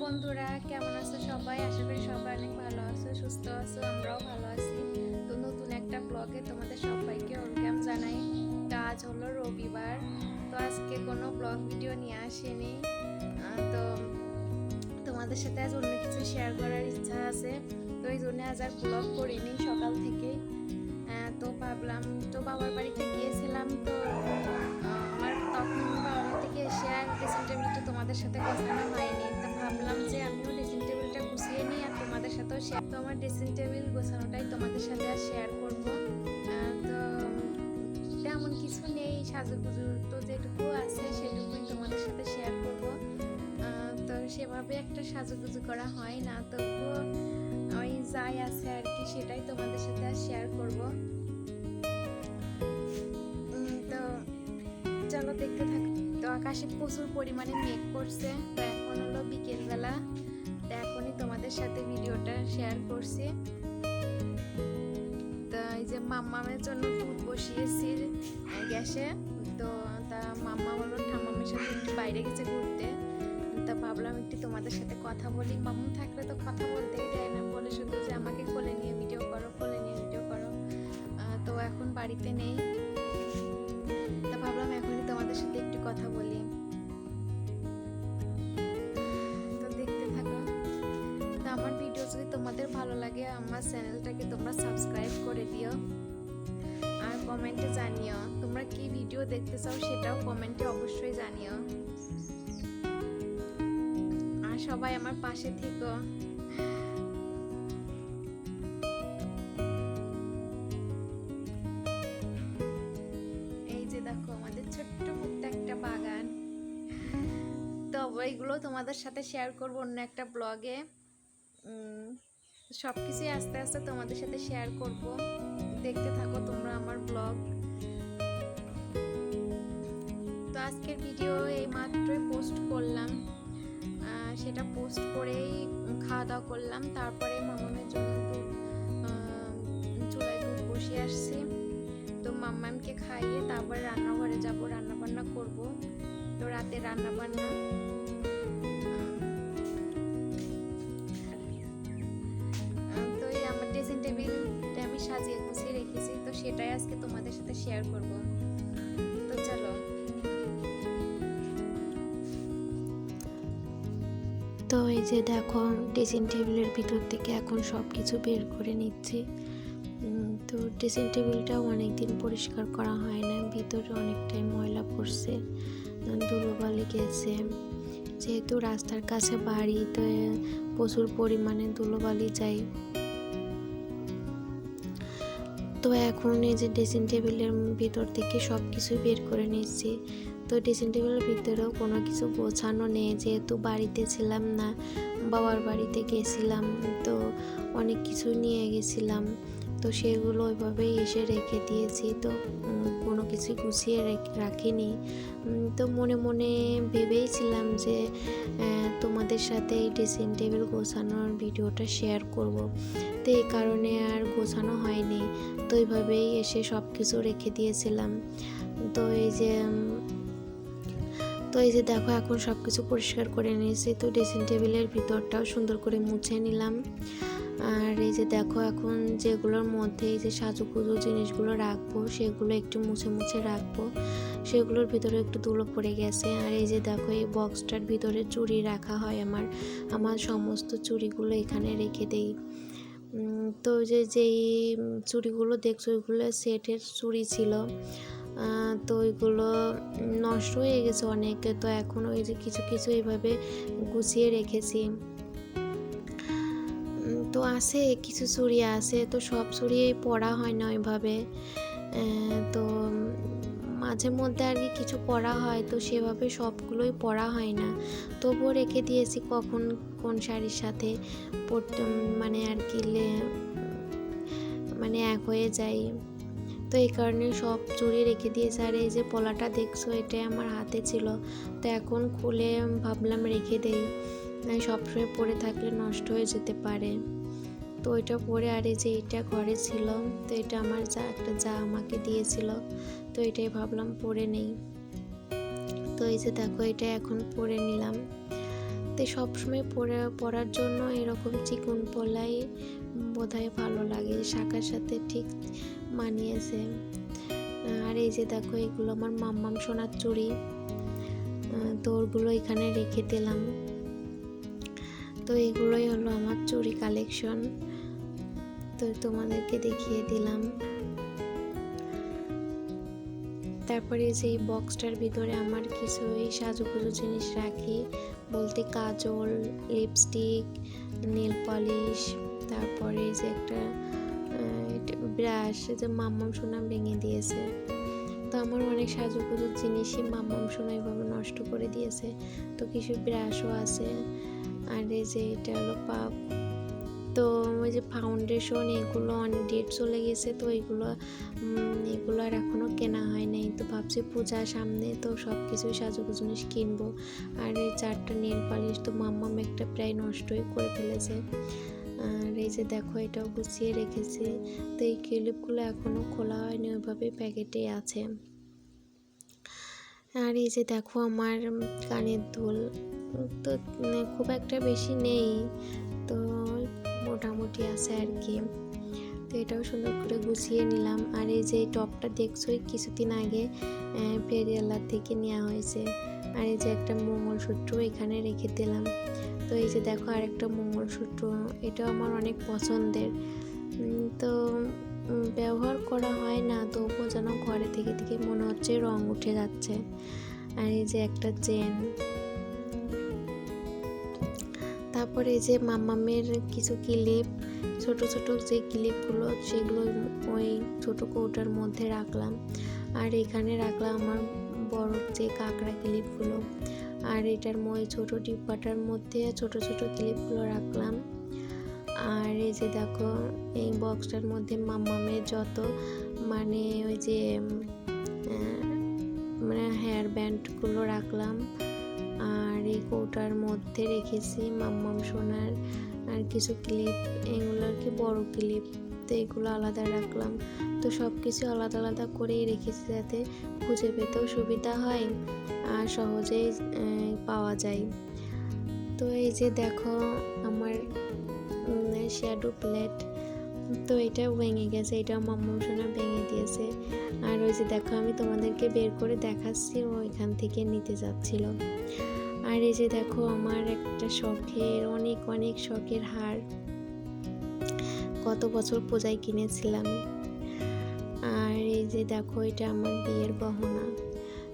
বন্ধুরা, কেমন আছো সবাই? আশা করি সবাই অনেক ভালো আছো, সুস্থ আছো, আমরাও ভালো আছি। তো নতুন একটা ব্লগে তোমাদের সবাইকে ওয়েলকাম জানাই। তো আজ হলো রবিবার, তো আজকে কোনো ব্লগ ভিডিও নিয়ে আসেনি। তো তোমাদের সাথে আজ অন্য কিছু শেয়ার করার ইচ্ছা আছে। তো এই জন্য আজ আর ব্লগ করিনি সকাল থেকে। তো ভাবলাম, তো বাবার বাড়িতে গিয়েছিলাম, তো আমার তখন বাবার থেকে এসে আর ড্রেসিং টেবিলটা তোমাদের সাথে গোছানো হয়নি। ভাবলাম যে আমিও ড্রেসিং টেবিলটা গুছিয়ে নিই আর তোমাদের সাথেও শেয়ার তো আমার ড্রেসিং টেবিল গোছানোটাই তোমাদের সাথে আর শেয়ার করব। তো তেমন কিছু নেই, সাজুগুজুর তো যেটুকু আছে সেটুকুই তোমাদের সাথে শেয়ার করব। তো সেভাবে একটা সাজুগুজু করা হয় না, তবুও ওই যাই আছে আর কি সেটাই তোমাদের সাথে আর শেয়ার করব। তো চলো দেখতে থাক তো আকাশে প্রচুর পরিমাণে মেঘ করছে, তো এখন হলো বিকেলবেলা। তো এখনই তোমাদের সাথে ভিডিওটা শেয়ার করছি। তো এই যে মাম্মামের জন্য দুধ বসিয়েছি গ্যাসে। তো তা মাম্মা বলল ঠাম্মামের সাথে একটু বাইরে গেছে ঘুরতে। তা ভাবলাম একটু তোমাদের সাথে কথা বলি। মামু থাকলে তো কথা বলতেই দেয় না। বলে শুধু যে, আমাকে কোলে নিয়ে ভিডিও করো, কোলে নিয়ে ভিডিও করো। তো এখন বাড়িতে নেই। তা ভাবলাম এখনই তোমাদের সাথে একটু কথা বলি। তোমাদের ভালো লাগে, আমার চ্যানেলটাকে তোমরা সাবস্ক্রাইব করে দিও। আর কমেন্টে জানিও, তোমরা কি ভিডিও দেখতে চাও সেটাও কমেন্টে অবশ্যই জানিও। আর সবাই আমার পাশে থেকো। এই যে দেখো, আমাদের ছোট্ট মুক্ত একটা বাগান। তো এইগুলো তোমাদের সাথে শেয়ার করব অন্য একটা ব্লগে সব কিছুই আস্তে আস্তে তোমাদের সাথে শেয়ার করব। দেখতে থাকো তোমরা আমার ব্লগ তো আজকের ভিডিও এই মাত্রই পোস্ট করলাম। সেটা পোস্ট করেই খাওয়া দাওয়া করলাম। তারপরে মামামের জন্য দুধ চুলায় দুধ বসিয়ে আসছি। তো মাম্মামকে খাইয়ে তারপর রান্নাঘরে যাব রান্না বান্না করব। তো রাতে রান্না বান্না টেবিলটা আমি সাজিয়ে গুছিয়ে রেখেছি, তো সেটাই আজকে তোমাদের সাথে শেয়ার করব। তো চলো। তো এই যে দেখো ড্রেসিং টেবিলের ভিতর থেকে এখন সব কিছু বের করে নিচ্ছি। তো ড্রেসিং টেবিলটাও অনেক দিন পরিষ্কার করা হয় না, ভিতরে অনেকটাই ময়লা পড়ছে, ধুলোবালি গেছে। যেহেতু রাস্তার কাছে বাড়ি, তো প্রচুর পরিমাণে ধুলোবালি যায়। তো এখন এই যে ড্রেসিং টেবিলের ভিতর থেকে সব কিছুই বের করে নিচ্ছি। তো ড্রেসিং টেবিলের ভিতরেও কোনো কিছু গোছানো নেই, যেহেতু বাড়িতে ছিলাম না, বাবার বাড়িতে গেছিলাম, তো অনেক কিছু নিয়ে গেছিলাম। তো সেগুলো ওইভাবেই এসে রেখে দিয়েছি। তো কোনো কিছু গুছিয়ে রাখিনি। তো মনে মনে ভেবেইছিলাম যে তোমাদের সাথে এই ড্রেসিং টেবিল গোছানোর ভিডিওটা শেয়ার করব। তো এই কারণে আর গোছানো হয়নি। তো এইভাবেই এসে সব কিছু রেখে দিয়েছিলাম। তো এই যে তো এই যে দেখো, এখন সব কিছু পরিষ্কার করে নিয়েছি। তো ড্রেসিং টেবিলের ভিতরটাও সুন্দর করে মুছে নিলাম। আর এই যে দেখো এখন যেগুলোর মধ্যে এই যে সাজুগুজু জিনিসগুলো রাখব, সেগুলো একটু মুছে মুছে রাখব। সেগুলোর ভিতরে একটু ধুলো পড়ে গেছে। আর এই যে দেখো এই বক্সটার ভিতরে চুড়ি রাখা হয় আমার। আমার সমস্ত চুড়িগুলো এখানে রেখে দেই। তো যে যেই চুড়িগুলো দেখছ, ওইগুলো সেটের চুড়ি ছিল। তো ওইগুলো নষ্ট হয়ে গেছে অনেক। তো এখন ওই যে কিছু কিছু এইভাবে গুছিয়ে রেখেছি। আছে, কিছু চুড়ি আছে, তো সব চুড়ি পরা হয় না ওইভাবে। তো মাঝে মধ্যে আর কি কিছু পরা হয়, তো সেভাবে সবগুলোই পরা হয় না। তবুও রেখে দিয়েছি কখন কোন শাড়ির সাথে পরতে মানে আর কি মানে এক হয়ে যায় তো এই কারণে সব চুড়ি রেখে দিয়েছে, আর এই যে পলাটা দেখছ, এটাই আমার হাতে ছিল। তো এখন খুলে ভাবলাম রেখে দেই সবসময় পরে থাকলে নষ্ট হয়ে যেতে পারে। তো ওইটা পরে আর এই যে এটা ঘরে ছিল, তো এটা আমার যা, একটা যা আমাকে দিয়েছিল, তো এটাই ভাবলাম পরে নেই। তো এই যে দেখো, এটা এখন পরে নিলাম। তো সবসময় পরে, পরার জন্য এরকম চিকন পলাই বোধহয় ভালো লাগে, শাখার সাথে ঠিক মানিয়েছে। আর এই যে দেখো, এগুলো আমার মাম্মাম সোনার চুড়ি তো ওগুলো এখানে রেখে দিলাম। তো এগুলোই হলো আমার চুড়ি কালেকশন তো তোমাদেরকে দেখিয়ে দিলাম। তারপরে যে বক্সটার ভিতরে আমার কিছু এই সাজুগুজু জিনিস রাখি, বলতে কাজল লিপস্টিক নেল পলিশ তারপরে যে একটা ব্রাশ যে মাম্মাম সোনা ভেঙে দিয়েছে। তো আমার অনেক সাজুগুজু জিনিসই মাম্মাম সোনা এভাবে নষ্ট করে দিয়েছে। তো কিছু ব্রাশও আছে। আর এই যে এটা হলো পাপ। তো ওই যে ফাউন্ডেশন এগুলো অনেক ডেট চলে গেছে, তো এগুলো এগুলো আর এখনও কেনা হয় নাই। তো ভাবছি পূজা সামনে, তো সব কিছুই সাজুগুজু জিনিস কিনবো। আর এই চারটা নেল পালিশ তো মাম্মাম একটা প্রায় নষ্টই করে ফেলেছে। আর এই যে দেখো, এটাও গুছিয়ে রেখেছি। তো এই ক্লিপগুলো এখনও খোলা হয়নি ওইভাবে প্যাকেটে আছে। আর এই যে দেখো, আমার কানের দুল, তো খুব একটা বেশি নেই। মোটামুটি আছে আর কি। তো এটাও সুন্দর করে গুছিয়ে নিলাম। আর এই যে টপটা দেখছোই কিছুদিন আগে আহ, ফেরিয়ালা থেকে নেওয়া হয়েছে। আর এই যে একটা মঙ্গলসূত্র এখানে রেখে দিলাম। তো এই যে দেখো আর আরেকটা মঙ্গলসূত্র এটাও আমার অনেক পছন্দের। তো ব্যবহার করা হয় না তবুও যেন ঘরে থেকে থেকে মনে হচ্ছে রং উঠে যাচ্ছে। আর এই যে একটা চেন তারপরে এই যে মাম্মামের কিছু ক্লিপ, ছোট ছোট যে ক্লিপগুলো, সেগুলো ওই ছোট কৌটার মধ্যে রাখলাম। আর এখানে রাখলাম আমার বড় যে কাঁকড়া ক্লিপগুলো। আর এটার মধ্যে ছোট ডিব্বাটার মধ্যে ছোট ছোট ক্লিপগুলো রাখলাম। আর এই যে দেখো, এই বক্সটার মধ্যে মাম্মামের যত মানে ওই যে মানে হেয়ার ব্যান্ডগুলো রাখলাম। আর এই কৌটার মধ্যে রেখেছি মাম্মাম সোনার আর কিছু ক্লিপ এগুলো আর কি বড় ক্লিপ তো এগুলো আলাদা রাখলাম। তো সব কিছু আলাদা আলাদা করেই রেখেছি যাতে খুঁজে পেতেও সুবিধা হয় আর সহজেই পাওয়া যায়। তো এই যে দেখো আমার শ্যাডো প্লেট তো এটা ভেঙে গেছে, এটা মাম্মা সোনা ভেঙে দিয়েছে। আর ওই যে দেখো, আমি তোমাদেরকে বের করে দেখাচ্ছি, ও এখান থেকে নিতে যাচ্ছিল। আর এই যে দেখো, আমার একটা শখের, অনেক অনেক শখের হার। কত বছর পূজায় কিনেছিলাম। আর এই যে দেখো, এটা আমার বিয়ের গহনা।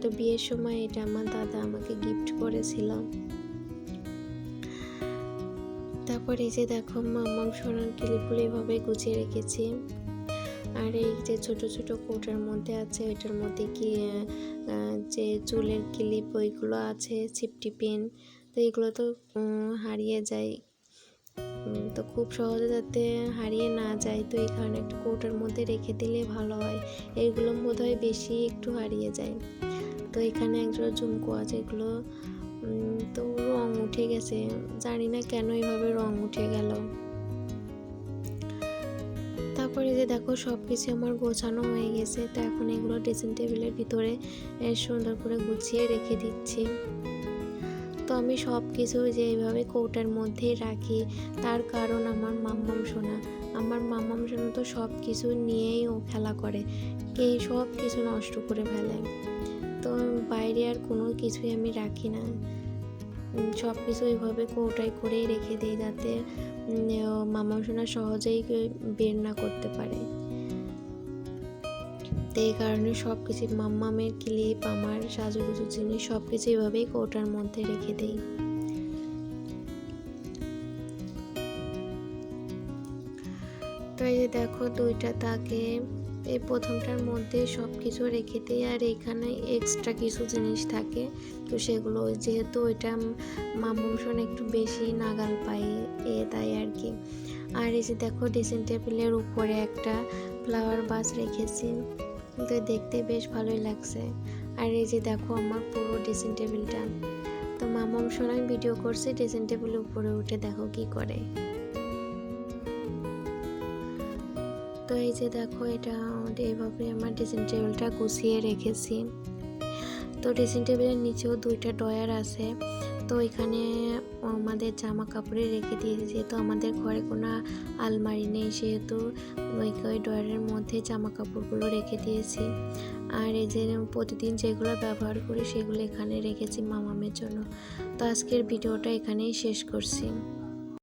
তো বিয়ের সময় এটা আমার দাদা আমাকে গিফট করেছিল। তারপর এই যে দেখো মাম্মাম সোনার ক্লিপগুলো এভাবে গুছিয়ে রেখেছি। আর এই যে ছোট ছোট কৌটার মধ্যে আছে এটার মধ্যে কি যে চুলের ক্লিপ, ওইগুলো আছে চিপটি পেন, তো এগুলো তো হারিয়ে যায়। তো খুব সহজে যাতে হারিয়ে না যায়, তো এই কারণে একটা কৌটার মধ্যে রেখে দিলে ভালো হয়। এইগুলো বোধহয় বেশি একটু হারিয়ে যায়। তো এখানে একজোড়া ঝুমকো আছে, এগুলো তো রং উঠে গেছে। জানি না কেন এইভাবে রং উঠে গেল। তারপরে যে দেখো সব কিছু আমার গোছানো হয়ে গেছে। তো এখন এগুলো ড্রেসিং টেবিলের ভিতরে সুন্দর করে গুছিয়ে রেখে দিচ্ছি। তো আমি সব কিছু যে এইভাবে কৌটার মধ্যেই রাখি। তার কারণ আমার মাম্মাম সোনা। আমার মাম্মাম সোনা তো সব কিছু নিয়েই ও খেলা করে। কে সব কিছু নষ্ট করে ফেলে। তো বাইরে আর কোনো কিছুই আমি রাখি না। সব কিছু এইভাবে কৌটায় করেই রেখে দিই যাতে মামা সোনা সহজেই বের না করতে পারে। তো এই কারণে সব কিছু মাম্মামের ক্লিপ আমার সাজুগুজু জিনিস সব কিছু এইভাবেই কৌটার মধ্যে রেখে দিই। তো এই দেখো দুইটা তাকে এই প্রথমটার মধ্যে সব কিছু রেখে দিই, আর এখানে এক্সট্রা কিছু জিনিস থাকে। তো সেগুলো যেহেতু ওইটা মামুমসন একটু বেশি নাগাল পাই এ তাই আর কি। আর এই যে দেখো ড্রেসিং টেবিলের উপরে একটা ফ্লাওয়ার বাস রেখেছি, তো দেখতে বেশ ভালোই লাগছে। আর এই যে দেখো আমার পুরো ড্রেসিং টেবিলটা তো মামাম সোনাই ভিডিও করছে ড্রেসিং টেবিলের উপরে উঠে দেখো কি করে। তো এই যে দেখো, এটা এইভাবে আমার ড্রেসিং টেবিলটা গুছিয়ে রেখেছি। তো ড্রেসিং টেবিলের নিচেও দুইটা ডয়ার আছে। তো এখানে আমাদের জামা কাপড়ে রেখে দিয়েছি, যেহেতু আমাদের ঘরে কোনো আলমারি নেই, সেহেতু ওই ওই ডয়ারের মধ্যে জামা কাপড়গুলো রেখে দিয়েছি। আর এই যে প্রতিদিন যেগুলো ব্যবহার করি, সেগুলো এখানে রেখেছি মামামের জন্য। তো আজকের ভিডিওটা এখানেই শেষ করছি।